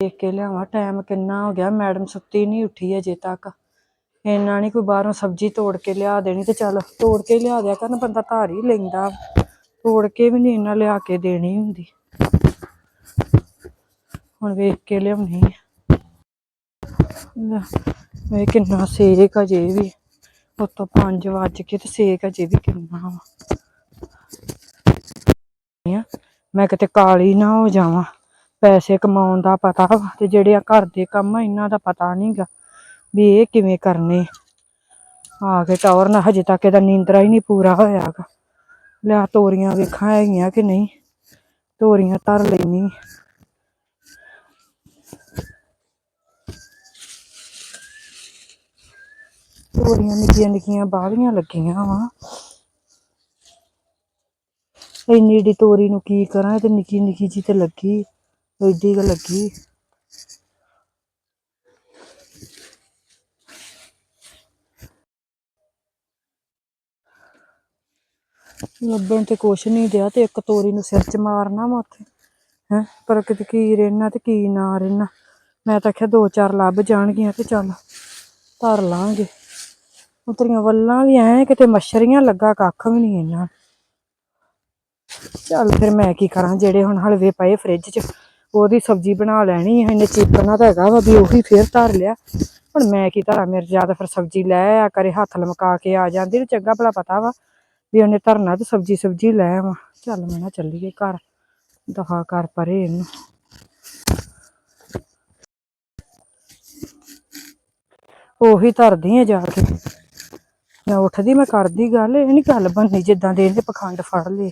ਦੇਖ ਕੇ ਲਿਆਵਾਂ ਟਾਈਮ ਕਿੰਨਾ ਹੋ ਗਿਆ ਮੈਡਮ ਸੁੱਤੀ ਨਹੀਂ ਉੱਠੀ ਅਜੇ ਤੱਕ। ਇੰਨਾ ਨਹੀਂ ਕੋਈ ਬਾਹਰੋਂ ਸਬਜ਼ੀ ਤੋੜ ਕੇ ਲਿਆ ਦੇਣੀ ਤੇ ਚੱਲ, ਤੋੜ ਕੇ ਲਿਆ ਦਿਆ ਕਰਨ, ਬੰਦਾ ਧਾਰ ਹੀ ਲੈਂਦਾ। ਤੋੜ ਕੇ ਵੀ ਨਹੀਂ ਇਹਨਾਂ ਲਿਆ ਕੇ ਦੇਣੀ ਹੁੰਦੀ। ਹੁਣ ਵੇਖ ਕੇ ਲਿਆਉਣੀ ਆ। ਕਿੰਨਾ ਸੇਕ ਅਜੇ ਵੀ। ਉਤੋਂ 5 ਵੱਜ ਕੇ ਤੇ ਸੇਕ ਅਜੇ ਵੀ ਕਿੰਨਾ ਵਾ। ਮੈਂ ਕਿਤੇ ਕਾਲੀ ਨਾ ਹੋ ਜਾਵਾਂ। ਪੈਸੇ ਕਮਾਉਣ ਦਾ ਪਤਾ ਵਾ ਤੇ ਜਿਹੜੇ ਆ ਘਰ ਦੇ ਕੰਮ ਆ, ਇਹਨਾਂ ਦਾ ਪਤਾ ਨਹੀਂਗਾ ਵੀ ਇਹ ਕਿਵੇਂ ਕਰਨੇ। ਆ ਕੇ ਟੌਰ ਨਾ ਹਜੇ ਤੱਕ ਇਹਦਾ ਨੀਂਦਰਾ ਹੀ ਨਹੀਂ ਪੂਰਾ ਹੋਇਆਗਾ। ਲਿਆ ਤੋਰੀਆਂ ਵੇਖਾਂ ਹੈਗੀਆਂ ਕਿ ਨਹੀਂ, ਤੋਰੀਆਂ ਧਰ ਲੈਣੀ ਤੋਰੀਆਂ ਨਿੱਕੀਆਂ ਨਿੱਕੀਆਂ ਬਾਹਰੀਆਂ ਲੱਗੀਆਂ ਵਾ। ਇੰਨੀ ਏਡੀ ਤੋਰੀ ਨੂੰ ਕੀ ਕਰਾਂ ਤੇ ਨਿੱਕੀ ਨਿੱਕੀ ਜੀ ਤੇ ਲੱਗੀ। ਏਡੀ ਕੁ ਲੱਗੀ। ਲੱਭਣ ਤੇ ਕੁਛ ਨਹੀਂ ਦਿਆ ਤੇ ਇੱਕ ਤੋਰੀ ਨੂੰ ਸਿਰ 'ਚ ਮਾਰਨਾ ਵਾ ਉੱਥੇ। ਹੈ, ਪਰ ਕਿਤੇ ਕੀ ਰਹਿਣਾ ਤੇ ਕੀ ਨਾ ਰਹਿਣਾ। ਮੈਂ ਤਾਂ ਆਖਿਆ ਦੋ ਚਾਰ ਲੱਭ ਜਾਣਗੀਆਂ ਤੇ ਚੱਲ ਧਰ ਲਾਂਗੇ। ਉਤਰੀਆਂ ਵੱਲਾਂ ਵੀ ਐ, ਕਿਤੇ ਮੱਛਰੀਆਂ ਲੱਗਾ, ਕੱਖ ਵੀ ਨਹੀਂ ਇਹਨਾਂ ਚੱਲ ਫਿਰ ਮੈਂ ਕੀ ਕਰਾਂ, ਜਿਹੜੇ ਹੁਣ ਹਲਵੇ ਪਏ ਫ੍ਰਿਜ 'ਚ ਉਹਦੀ ਸਬਜ਼ੀ ਬਣਾ ਲੈਣੀ ਹੈ ਇਹਨੇ ਚੀਪਣਾ ਤਾਂ ਹੈਗਾ ਵਾ ਵੀ ਉਹੀ ਫੇਰ ਧਰ ਲਿਆ। ਹੁਣ ਮੈਂ ਕੀ ਧਰਾਂ, ਮੇਰੇ ਜ਼ਿਆਦਾ ਫਿਰ ਸਬਜ਼ੀ ਲੈ ਆ ਕਰੇ ਹੱਥ ਲਮਕਾ ਕੇ ਆ ਜਾਂਦੀ ਨੂੰ ਚੰਗਾ ਭਲਾ ਪਤਾ ਵਾ ਵੀ ਉਹਨੇ ਧਰਨਾ ਤੇ ਸਬਜ਼ੀ ਸਬਜ਼ੀ ਲੈ ਆਵਾਂ। ਚੱਲ ਮੈਂ ਨਾ ਚੱਲੀਏ ਘਰ, ਦਫਾ ਕਰ ਪਰੇ ਇਹਨੂੰ। ਉਹੀ ਧਰਦੀ ਆ ਜਾ ਕੇ। ਮੈਂ ਉੱਠਦੀ, ਮੈਂ ਕਰਦੀ ਗੱਲ, ਇਹ ਨਹੀਂ ਗੱਲ ਬਣਨੀ ਜਿੱਦਾਂ ਦੇ ਇਹਨੇ ਪਖੰਡ ਫੜ ਲਏ।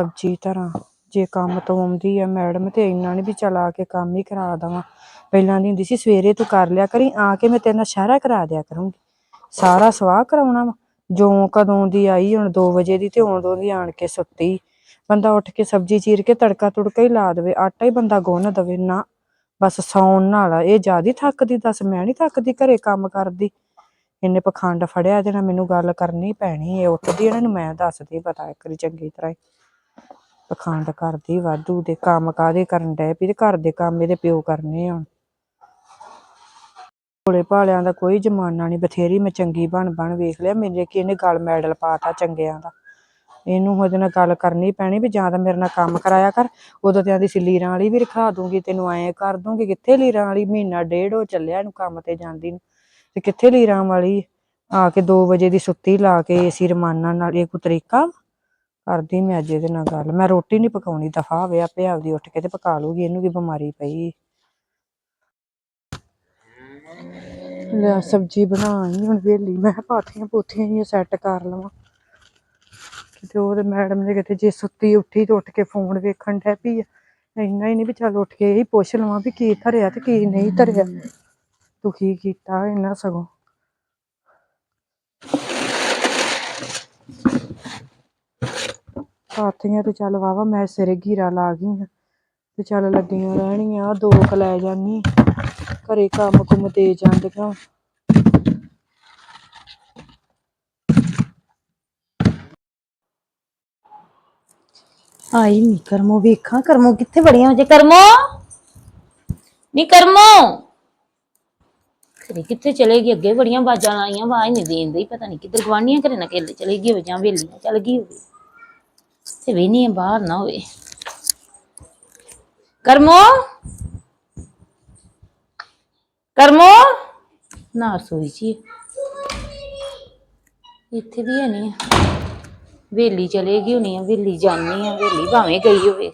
ਸਬਜ਼ੀ ਤਰ੍ਹਾਂ ਜੇ ਕੰਮ ਤੋਂ ਆਉਂਦੀ ਆ ਮੈਡਮ ਤੇ ਇੰਨਾ ਨਹੀਂ ਵੀ ਚਲਾ ਕੇ ਕੰਮ ਹੀ ਕਰਾ ਦੇਵਾਂ। ਪਹਿਲਾਂ ਦੀ ਹੁੰਦੀ ਸੀ, ਸਵੇਰੇ ਤੂੰ ਕਰ ਲਿਆ ਕਰੀ, ਆ ਕੇ ਮੈਂ ਤੇਰੇ ਨਾਲ ਸ਼ਹਿਰਾ ਕਰਾ ਦਿਆ ਕਰੂੰਗੀ। ਸਾਰਾ ਸਵਾਹ ਕਰਾਉਣਾ ਵਾ। ਜੋ ਕਦੋਂ ਦੀ ਆਈ, ਹੁਣ 2 ਵਜੇ ਦੀ ਤੇ ਉਦੋਂ ਦੀ ਆਣ ਕੇ ਸੁੱਤੀ। ਬੰਦਾ ਉੱਠ ਕੇ ਸਬਜ਼ੀ ਚੀਰ ਕੇ ਤੜਕਾ ਤੁੜਕਾ ਹੀ ਲਾ ਦੇਵੇ, ਆਟਾ ਹੀ ਬੰਦਾ ਗੁੰਨ ਦੇਵੇ। ਨਾ, ਬਸ ਸੌਣ ਨਾਲ ਇਹ ਜਿਆਦੀ ਥੱਕਦੀ, ਦੱਸ ਮੈਂ ਨਹੀਂ ਥੱਕਦੀ ਘਰੇ ਕੰਮ ਕਰਦੀ। ਇਹਨੇ ਪਖੰਡ ਫੜਿਆ ਇਹਦੇ ਨਾਲ, ਮੈਨੂੰ ਗੱਲ ਕਰਨੀ ਪੈਣੀ, ਇਹ ਉੱਠਦੀ ਇਹਨਾਂ ਨੂੰ ਮੈਂ ਦੱਸਦੀ ਪਤਾ ਇੱਕ ਵਾਰੀ ਚੰਗੀ ਤਰ੍ਹਾਂ ਪਖੰਡ ਕਰਦੀ, ਵਾਧੂ ਦੇ ਕੰਮ ਕਾਦੇ ਕਰਨ ਡੈ ਪਈ ਤੇ ਘਰ ਦੇ ਕੰਮ ਇਹਦੇ ਪਿਓ ਕਰਨੇ ਹੁਣ। ਭੋਲੇ ਭਾਲਿਆਂ ਦਾ ਕੋਈ ਜ਼ਮਾਨਾ ਨਹੀਂ ਬਥੇਰੀ ਮੈਂ ਚੰਗੀ ਬਣ ਬਣ ਵੇਖ ਲਿਆ, ਮੇਰੇ ਕਿ ਇਹਨੇ ਗਲ ਮੈਡਲ ਪਾਤਾ ਚੰਗਿਆਂ ਦਾ। ਇਹਨੂੰ ਉਹਦੇ ਨਾਲ ਗੱਲ ਕਰਨੀ ਪੈਣੀ ਵੀ ਜਾਂ ਤਾਂ ਮੇਰੇ ਨਾਲ ਕੰਮ ਕਰਾਇਆ ਕਰ, ਉਦੋਂ ਤੇ ਆਂਦੀ ਸੀ ਲੀਰਾਂ ਵਾਲੀ ਵੀ ਰਖਾ ਦੂੰਗੀ, ਤੈਨੂੰ ਐਂ ਕਰ ਦੂੰਗੀ, ਕਿੱਥੇ ਲੀਰਾਂ ਵਾਲੀ? ਮਹੀਨਾ ਡੇਢ ਹੋ ਚੱਲਿਆ ਇਹਨੂੰ ਕੰਮ ਤੇ ਜਾਂਦੀ ਨੂੰ। ਤੇ ਕਿੱਥੇ ਲੀਰਾਂ ਵਾਲੀ? ਆ ਕੇ 2 ਵਜੇ ਦੀ ਸੁੱਤੀ ਲਾ ਕੇ ਏਸੀ ਰਮਾਨਾ ਨਾਲ, ਇਹ ਕੋਈ ਤਰੀਕਾ ਕਰਦੀ ਮੈਂ ਅੱਜ ਇਹਦੇ ਨਾਲ ਗੱਲ। ਮੈਂ ਰੋਟੀ ਨਹੀਂ ਪਕਾਉਣੀ, ਦਫਾ ਹੋਵੇ ਆਪੇ ਆਪਦੀ ਉੱਠ ਕੇ ਤੇ ਪਕਾ ਲੂਗੀ, ਇਹਨੂੰ ਕੀ ਬਿਮਾਰੀ ਪਈ? ਲੈ ਸਬਜੀ ਬਣਾਈ, ਹੁਣ ਵੇਲੀ, ਮੈਂ ਕਿਹਾ ਪਾਥੀਆਂ ਪੂਥੀਆਂ ਹੀ ਸੈੱਟ ਕਰ ਲਵਾਂ। ਕਿਤੇ ਉਹਦੇ ਮੈਡਮ ਨੇ ਕਿਤੇ ਜੇ ਸੁੱਤੀ ਉੱਠੀ ਤੇ ਉੱਠ ਕੇ ਫੋਨ ਵੇਖਣ ਡੈ ਪਈ ਇੰਨਾ ਹੀ ਨਹੀਂ ਵੀ ਚੱਲ ਉੱਠ ਕੇ ਇਹੀ ਪੁੱਛ ਲਵਾਂ ਵੀ ਕੀ ਧਰਿਆ ਤੇ ਕੀ ਨਹੀਂ ਧਰਿਆ। ਤੂੰ ਕੀ ਕੀਤਾ ਇਹਨਾਂ ਸਗੋਂ? ਪਾਥੀਆਂ ਤੇ ਚੱਲ ਵਾਵਾ ਮੈਂ ਸਿਰੇ ਘੀਰਾ ਲਾ ਗਈ ਆ ਤੇ ਚੱਲ ਲੱਗੀਆਂ ਰਹਿਣੀਆਂ ਦੋ ਕੁ ਲੈ ਜਾਨੀ ਘਰੇ ਕੰਮ ਕੁਮ ਦੇ ਜਾਂਦੀਆਂ। ਆਈ ਨੀ ਕਰਮੋ, ਵੇਖਾਂ ਕਰਮੋ ਕਿੱਥੇ ਵੜੀਆਂ ਜੇ ਕਰਮੋ? ਨੀ ਕਰਮੋ? ਖਰੇ ਕਿੱਥੇ ਚਲੇਗੀ ਅੱਗੇ ਬੜੀਆਂ ਬਾਜਾਂ ਆਈਆਂ, ਆਵਾਜ਼ ਨਹੀਂ ਦੇਂਦੀ ਪਤਾ ਨਹੀਂ ਕਿੱਧਰ ਗਵਾਂਢੀਆਂ ਘਰੇ ਨਾ ਕਿੱਲੇ ਚਲੇਗੀ ਹੋਵੇ ਜਾਂ ਵੇਲੀਆਂ ਚਲ ਗਈ ਹੋਵੇ। ਤੇ ਵੀ ਨਹੀਂ ਬਾਹਰ ਨਾ ਹੋਵੇ। ਕਰਮੋ? ਕਰਮੋ? ਨਾ ਰਸੋਈ ਚ ਹੀ ਹੈ। ਇੱਥੇ ਵੀ ਹੈ ਨਹੀਂ ਵੇਲੀ ਚਲੇਗੀ ਹੋਣੀ ਆ, ਵੇਲੀ ਜਾਣੀ ਆ, ਵੇਲੀ ਭਾਵੇਂ ਗਈ ਹੋਵੇ।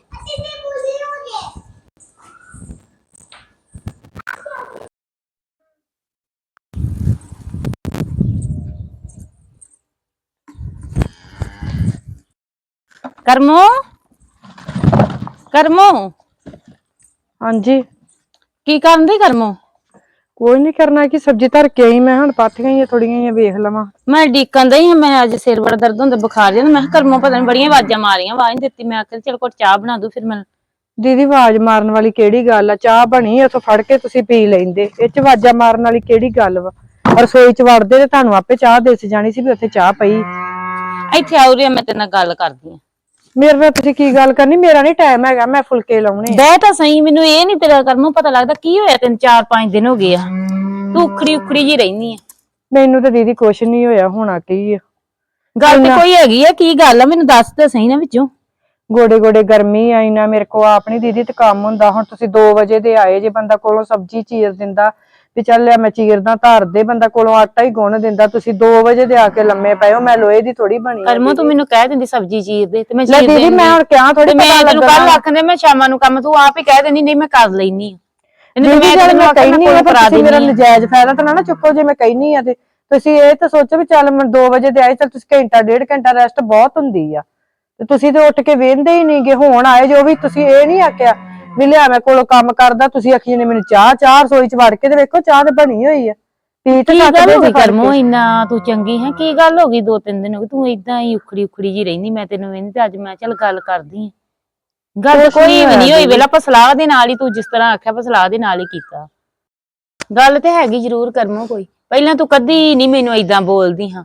ਕਰਮੋ? ਕਰਮੋ? ਹਾਂਜੀ। ਕੀ ਕਰਨ ਦੀ ਕਰਮੋ? ਕੋਈ ਨਹੀਂ ਕਰਨਾ ਕਿ ਸਬਜ਼ੀ ਧਰ ਕੇ ਆਈ ਮੈਂ ਹੁਣ ਪਾਥੀਆਂ ਹੀ ਥੋੜੀਆਂ ਜਿਹੀਆਂ ਵੇਖ ਲਵਾਂ। ਮੈਂ ਡੀਕਨ ਦਈ ਹਾਂ ਮੈਂ ਅੱਜ ਸਿਰ ਬੜਾ ਦਰਦ ਹੁੰਦਾ ਬੁਖਾਰ ਜਿਹਾ ਮੈਂ ਕਿਹਾ ਕਰਮੋ ਪਤਾ ਨਹੀਂ ਬੜੀਆਂ ਆਵਾਜ਼ਾਂ ਮਾਰੀਆਂ ਆਵਾਜ਼ ਦਿੱਤੀ ਮੈਂ ਆਖਿਆ ਚਲ ਕੋਟ ਚਾਹ ਬਣਾ ਦੂ ਫਿਰ ਮੈਂ ਦੀਦੀ ਆਵਾਜ਼ ਮਾਰਨ ਵਾਲੀ ਕਿਹੜੀ ਗੱਲ ਆ? ਚਾਹ ਬਣੀ ਉੱਥੋਂ ਫੜ ਕੇ ਤੁਸੀਂ ਪੀ ਲੈਂਦੇ। ਇਹ ਚ ਆਵਾਜ਼ਾਂ ਮਾਰਨ ਵਾਲੀ ਕਿਹੜੀ ਗੱਲ ਵਾ? ਰਸੋਈ ਚ ਵੜਦੇ ਤੇ ਤੁਹਾਨੂੰ ਆਪੇ ਚਾਹ ਦੇਸ ਜਾਣੀ ਸੀ ਵੀ ਉੱਥੇ ਚਾਹ ਪਈ। ਇੱਥੇ ਆਉ ਰਹੀ ਮੈਂ ਤੇਰੇ ਨਾਲ ਗੱਲ ਕਰਦੀ ਆ ਮੇਰੇ ਨਾਲ ਤੁਸੀਂ ਕੀ ਗੱਲ ਕਰਨੀ? ਮੇਰਾ ਨਹੀਂ ਟਾਈਮ ਹੈਗਾ ਮੈਂ ਫੁਲਕੇ ਲਾਉਣੇ ਆ। ਬਹਿ ਤਾਂ ਸਹੀ ਮੈਨੂੰ ਇਹ ਨਹੀਂ ਤੇਰਾ ਕਰਮੋਂ ਪਤਾ ਲੱਗਦਾ ਕੀ ਹੋਇਆ ਤੈਨੂੰ ਚਾਰ ਪੰਜ ਦਿਨ ਹੋ ਗਏ ਆ। ਤੂੰ ਉਖੜੀ ਉਖੜੀ ਜੀ ਰਹਿਨੀ ਆ। ਮੈਨੂੰ ਤਾਂ ਦੀਦੀ ਕੁਛ ਨਹੀਂ ਹੋਇਆ ਹੋਣਾ ਕੀ ਆ? ਗੱਲ ਤੇ ਕੋਈ ਹੈਗੀ ਆ ਕੀ ਗੱਲ ਆ? ਮੈਨੂੰ ਦੱਸ ਤੇ ਸਹੀ ਨਾ ਵਿੱਚੋਂ। ਗੋਡੇ ਗੋਡੇ ਗਰਮੀ ਆਈ ਨਾ ਮੇਰੇ ਕੋ ਆਪਣੀ ਦੀਦੀ ਤੇ ਕੰਮ ਹੁੰਦਾ। ਹੁਣ ਤੁਸੀਂ 2 ਵਜੇ ਦੇ ਆਏ ਜੇ ਬੰਦਾ ਕੋਲੋਂ ਸਬਜ਼ੀ ਚੀਰ ਦਿੰਦਾ ਵੀ ਚੱਲ ਲਿਆ ਮੈਂ ਚੀਰਦਾ ਧਰ ਦੇ ਬੰਦਾ ਕੋਲੋਂ ਆਟਾ ਹੀ ਗੁੰਨ ਦਿੰਦਾ। ਤੁਸੀਂ 2 ਵਜੇ ਦੇ ਆ ਕੇ ਲੰਮੇ ਪਏ ਹੋ ਮੈਂ ਲੋਹੇ ਦੀ ਥੋੜੀ ਬਣੀ ਕਰਮੋਂ ਤੂੰ ਮੈਨੂੰ ਕਹਿ ਦਿੰਦੀ ਸਬਜ਼ੀ ਚੀਰ ਦੇ ਤੇ ਮੈਂ ਲੈ ਚੀਰ ਦੀਦੀ ਦਿੰਦੀ ਮੈਂ ਹੁਣ ਕਿਹਾ ਥੋੜੀ ਮੈਂ ਪਤਾ ਤੈਨੂੰ ਕੱਲ ਆਖਦੇ ਮੈਂ ਸ਼ਾਮਾਂ ਨੂੰ ਕੰਮ ਤੂੰ ਆਪ ਹੀ ਕਹਿ ਦਿੰਦੀ ਨਹੀਂ ਮੈਂ ਕਰ ਲੈਨੀ ਆ ਇਹਨੂੰ ਮੈਂ ਤੈਨੂੰ ਮੈਂ ਕਹਿਨੀ ਆ ਪਰ ਤੁਸੀਂ ਮੇਰਾ। ਨਜਾਇਜ਼ ਫਾਇਦਾ ਤਾਂ ਨਾ ਚੁੱਕੋ ਜੇ ਮੈਂ ਕਹਿਨੀ ਆ ਤੇ। ਤੁਸੀਂ ਇਹ ਤਾਂ ਸੋਚੋ ਵੀ ਚੱਲ ਮੈਂ 2 ਵਜੇ ਦੇ ਆਏ ਚੱਲ ਤੁਸੀਂ ਘੰਟਾ ਡੇਢ ਘੰਟਾ ਰੈਸਟ ਬਹੁਤ ਹੁੰਦੀ ਆ। ਤੇ ਤੁਸੀਂ ਤੇ ਉੱਠ ਕੇ ਵੇਂਦੇ ਹੀ ਨਹੀਂਗੇ ਹੁਣ ਆਏ ਜੋ ਵੀ ਤੁਸੀਂ ਇਹ ਨਹੀਂ ਆਖਿਆ ਵੀ ਲਿਆ ਮੈਂ ਕੋਲੋਂ ਕੰਮ ਕਰਦਾ ਤੁਸੀਂ ਆਖੀ ਨੇ ਮੈਨੂੰ ਚਾਹ ਚਾਹ ਰਸੋਈ ਚ ਵੜ ਕੇ ਤੇ ਵੇਖੋ ਚਾਹ ਤੇ ਬਣੀ ਹੋਈ ਆ। ਪੀ ਤੇ ਕੀ ਗੱਲ ਹੋ ਗਈ ਕਰਮੋ। ਇੰਨਾ ਤੂੰ ਚੰਗੀ ਹੈ? ਕੀ ਗੱਲ ਹੋ ਗਈ ਦੋ ਤਿੰਨ ਦਿਨ ਹੋ ਗਏ? ਤੂੰ ਇਦਾਂ ਹੀ ਉਖੜੀ ਉਖੜੀ ਜੀ ਰਹਿੰਦੀ ਮੈਂ ਤੈਨੂੰ ਵੇਂਦੀ ਤੇ ਅੱਜ ਮੈਂ ਚੱਲ ਗੱਲ ਕਰਦੀ ਆ। ਗੱਲ ਕੋਈ ਵੀ ਨਹੀਂ ਹੋਈ ਵੇਲਾ ਆਪਾਂ ਸਲਾਹ ਦੇ ਨਾਲ ਹੀ ਤੂੰ ਜਿਸ ਤਰ੍ਹਾਂ ਆਖਿਆ ਆਪਾਂ ਸਲਾਹ ਦੇ ਨਾਲ ਹੀ ਕੀਤਾ। ਗੱਲ ਤੇ ਹੈਗੀ ਜ਼ਰੂਰ ਕਰਮੋ ਕੋਈ। ਪਹਿਲਾਂ ਤੂੰ ਕਦੀ ਨਹੀਂ ਮੈਨੂੰ ਇਦਾਂ ਬੋਲਦੀ ਹਾਂ।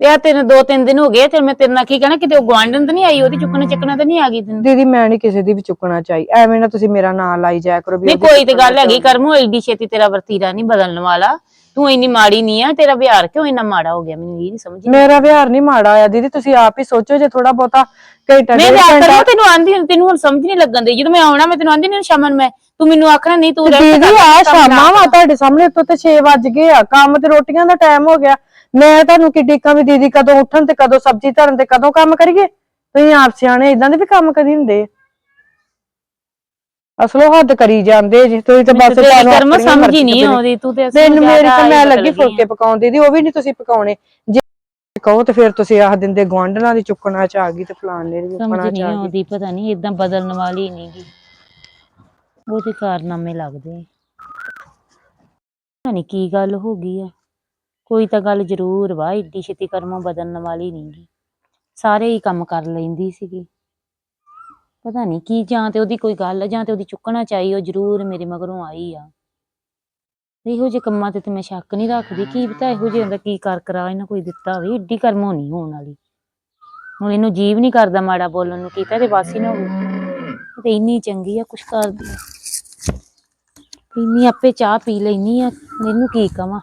ਤੇ ਆ ਤੈਨੂੰ ਦੋ ਤਿੰਨ ਦਿਨ ਹੋ ਗਏ ਤੇ ਮੈਂ ਤੇਰੇ ਨਾਲ ਕੀ ਕਹਿਣਾ ਕਿਤੇ ਉਹ ਗਵਾਂਢਣ ਤਾਂ ਨਹੀਂ ਆਈ ਉਹਦੀ ਚੁੱਕਣਾ ਚੱਕਣਾ ਤਾਂ ਨਹੀਂ ਆ ਗਈ ਤੈਨੂੰ? ਦੀਦੀ ਮੈਂ ਨਹੀਂ ਕਿਸੇ ਦੀ ਵੀ ਚੁੱਕਣਾ ਚਾਹੀ। ਐਵੇਂ ਨਾ ਤੁਸੀਂ ਮੇਰਾ ਨਾਂ ਲਾਈ ਜਾਇਆ ਕਰੋ ਵੀ ਨਹੀਂ ਉਹਦੀ ਕੋਈ ਤੇ ਗੱਲ ਹੈਗੀ। ਕਰਮੋ ਐਡੀ ਛੇਤੀ ਤੇਰਾ ਵਰਤੀਰਾ ਨਹੀਂ ਬਦਲਣ ਵਾਲਾ। ਤੂੰ ਇੰਨੀ ਮਾੜੀ ਨਹੀਂ ਆ ਤੇਰਾ ਵਿਹਾਰ ਕਿਉਂ ਇੰਨਾ ਮਾੜਾ ਹੋ ਗਿਆ ਮੈਨੂੰ ਇਹ ਨਹੀਂ ਸਮਝ ਮੇਰਾ ਵਿਹਾਰ ਨਹੀਂ ਮਾੜਾ ਆਇਆ ਦੀਦੀ ਤੁਸੀਂ ਆਪ ਹੀ ਸੋਚੋ ਜੇ ਥੋੜਾ ਬਹੁਤਾ ਘੰਟਾ ਮੈਂ ਡੇਢ ਵਿਆਹ ਘੰਟਾ ਕਰਨਾ ਤੈਨੂੰ ਆਂਦੀ ਤੈਨੂੰ ਹੁਣ ਸਮਝ ਨਹੀਂ ਲੱਗਣ ਦੀ ਜਦੋਂ ਮੈਂ ਆਉਣਾ ਮੈਂ ਤੈਨੂੰ ਆਂਦੀ ਨਹੀਂ ਸ਼ਾਮਾਂ ਨੂੰ ਮੈਂ। ਤੂੰ ਮੈਨੂੰ ਆਖਣਾ ਨਹੀਂ ਤੂੰ ਦੀਦੀ ਆ ਸ਼ਾਮਾਂ ਵਾ। ਤੁਹਾਡੇ ਸਾਹਮਣੇ ਤੋਂ ਤੇ 6 ਵੱਜ ਗਏ ਆ। ਕੰਮ ਤੇ ਰੋਟੀਆਂ ਦਾ ਟਾਈਮ ਹੋ ਗਿਆ। ਮੈਂ ਤੁਹਾਨੂੰ ਕਿ ਟਿੱਕਾਂ ਵੀ ਦੀਦੀ ਕਦੋਂ ਉੱਠਣ ਤੇ ਕਦੋਂ ਸਬਜ਼ੀ ਧਰਨ ਤੇ ਕਦੋਂ ਕੰਮ ਕਰੀਏ? ਤੁਸੀਂ ਆਪ ਸਿਆਣੇ ਇਦਾਂ ਦੇ ਵੀ ਕੰਮ ਕਰੀ ਹੁੰਦੇ ਆ। ਅਸਲੋਂ ਹੱਦ ਕਰੀ ਜਾਂਦੇ ਜੀ ਤੁਸੀਂ ਤਾਂ ਬਸ ਤੁਹਾਨੂੰ ਕਰਮ ਸਮਝ ਹੀ ਨਹੀਂ ਆਉਂਦੀ ਤੂੰ ਤੇ ਮੈਨੂੰ ਮੇਰੀ ਤਾਂ ਮੈਂ ਲੱਗੀ ਫੁਲਕੇ ਪਕਾਉਣ ਦੀਦੀ ਉਹ ਵੀ ਨਹੀਂ ਤੁਸੀਂ ਪਕਾਉਣੇ। ਜੇ ਕਹੋ ਤੇ ਫਿਰ ਤੁਸੀਂ ਆਖ ਦਿੰਦੇ ਗਵਾਂਢਣਾ ਦੀ ਚੁੱਕਣਾ ਚ ਆ ਗਈ ਤੇ ਫਲਾਣੇ ਦੀ ਚੁੱਕਣਾ ਸਮਝ ਚ ਨਹੀਂ ਆ ਗਈ। ਆਉਂਦੀ ਪਤਾ ਨਹੀਂ ਇਦਾਂ ਬਦਲਣ ਵਾਲੀ ਨਹੀਂ ਗੀ। ਉਹਦੇ ਕਾਰਨਾਮੇ ਲੱਗਦੇ ਪਤਾ ਨਹੀਂ ਕੀ ਗੱਲ ਹੋ ਗਈ ਆ। ਕੋਈ ਤਾਂ ਗੱਲ ਜ਼ਰੂਰ ਵਾ, ਏਡੀ ਛੇਤੀ ਕਰਮੋਂ ਬਦਲਣ ਵਾਲੀ ਨਹੀਂ ਗੀ। ਸਾਰੇ ਹੀ ਕੰਮ ਕਰ ਲੈਂਦੀ ਸੀਗੀ। ਪਤਾ ਨਹੀਂ ਕੀ, ਜਾਂ ਤੇ ਉਹਦੀ ਕੋਈ ਗੱਲ ਆ ਜਾਂ ਤੇ ਉਹਦੀ ਚੁੱਕਣਾ ਚਾਹੀ ਉਹ ਜ਼ਰੂਰ ਮੇਰੇ ਮਗਰੋਂ ਆਈ ਆ। ਇਹੋ ਜਿਹੇ ਕੰਮਾਂ ਤੇ ਤੇ ਮੈਂ ਸ਼ੱਕ ਨਹੀਂ ਰੱਖਦੀ। ਕੀ ਪਤਾ ਇਹੋ ਜਿਹੇ ਦਾ ਕੀ ਕਰ ਕਰਾ, ਇਹਨਾਂ ਕੋਈ ਦਿੱਤਾ ਹੋਵੇ ਏਡੀ ਕਰਮੋਂ ਨਹੀਂ ਹੋਣ ਵਾਲੀ। ਹੁਣ ਇਹਨੂੰ ਜੀਵ ਨਹੀਂ ਕਰਦਾ ਮਾੜਾ ਬੋਲਣ ਨੂੰ, ਕੀਤਾ ਤੇ ਵਾਸੀ ਨਾ ਹੋਵੇ। ਤੇ ਇੰਨੀ ਚੰਗੀ ਆ, ਕੁਛ ਕਰਦੀ ਇੰਨੀ ਆਪੇ ਚਾਹ ਪੀ ਲੈਨੀ ਆ ਇਹਨੂੰ ਕੀ ਕਵਾਂ?